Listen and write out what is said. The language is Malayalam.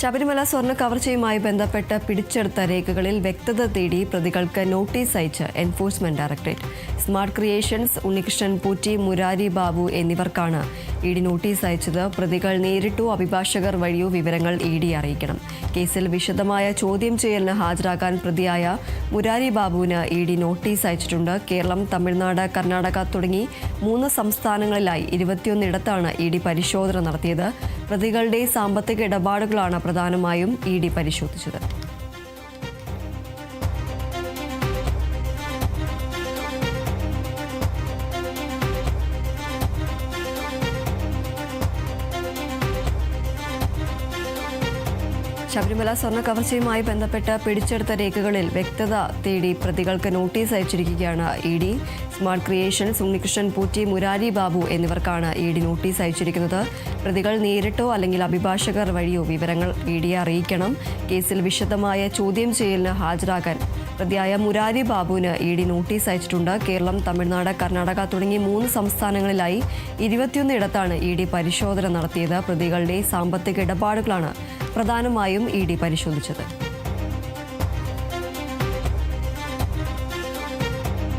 ശബരിമല സ്വർണ കവർച്ചയുമായി ബന്ധപ്പെട്ട് പിടിച്ചെടുത്ത രേഖകളിൽ വ്യക്തത തേടി പ്രതികൾക്ക് നോട്ടീസ് അയച്ച് enforcement directorate. Smart creations Unnikrishnan Potti Murari Babu എന്നിവർക്കാണ് ഇ ഡി നോട്ടീസ് അയച്ചത് പ്രതികൾ നേരിട്ടോ അഭിഭാഷകർ വഴിയോ വിവരങ്ങൾ ഇ ഡി അറിയിക്കണം. കേസിൽ വിശദമായ ചോദ്യം ചെയ്യലിന് ഹാജരാകാൻ പ്രതിയായ മുരാരി ബാബുവിന് ഇ ഡി നോട്ടീസ് അയച്ചിട്ടുണ്ട്. കേരളം തമിഴ്നാട് കർണാടക തുടങ്ങി മൂന്ന് സംസ്ഥാനങ്ങളിലായി ഇരുപത്തിയൊന്നിടത്താണ് ഇ ഡി പരിശോധന നടത്തിയത്. പ്രതികളുടെ സാമ്പത്തിക ഇടപാടുകളാണ് പ്രധാനമായും ഇ ഡി പരിശോധിച്ചത്. ശബരിമല സ്വർണ കവർച്ചയുമായി ബന്ധപ്പെട്ട് പിടിച്ചെടുത്ത രേഖകളിൽ വ്യക്തത തേടി പ്രതികൾക്ക് notice അയച്ചിരിക്കുകയാണ് E D. Smart creations Unnikrishnan Potti Murari Babu എന്നിവർക്കാണ് ഇ ഡി നോട്ടീസ് അയച്ചിരിക്കുന്നത്. പ്രതികൾ നേരിട്ടോ അല്ലെങ്കിൽ അഭിഭാഷകർ വഴിയോ വിവരങ്ങൾ ഇ ഡിയെ അറിയിക്കണം. കേസിൽ വിശദമായ ചോദ്യം ചെയ്യലിന് ഹാജരാകാൻ പ്രതിയായ മുരാരി ബാബുവിന് ഇ ഡി നോട്ടീസ് അയച്ചിട്ടുണ്ട്. കേരളം തമിഴ്നാട് കർണാടക തുടങ്ങി മൂന്ന് സംസ്ഥാനങ്ങളിലായി ഇരുപത്തിയൊന്നിടത്താണ് ഇ ഡി പരിശോധന നടത്തിയത്. പ്രതികളുടെ സാമ്പത്തിക ഇടപാടുകളാണ് പ്രധാനമായും ഇ ഡി പരിശോധിച്ചത്.